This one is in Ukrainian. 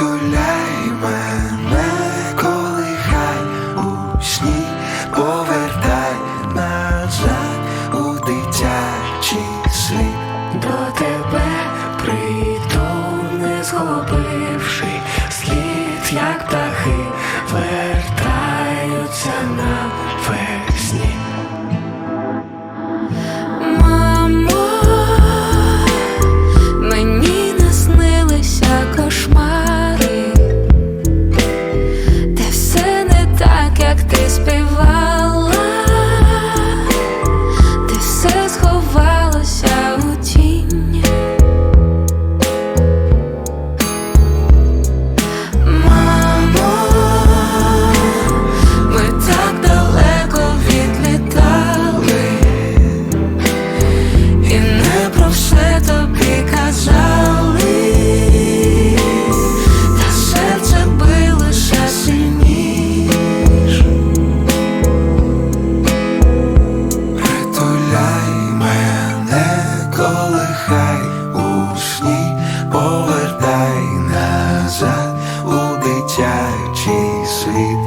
Притуляй мене, коли хай у сні повертай назад у дитячий світ. До тебе прийду, не згубивши слід, як птахи вертаються на весні. Дитячий світ.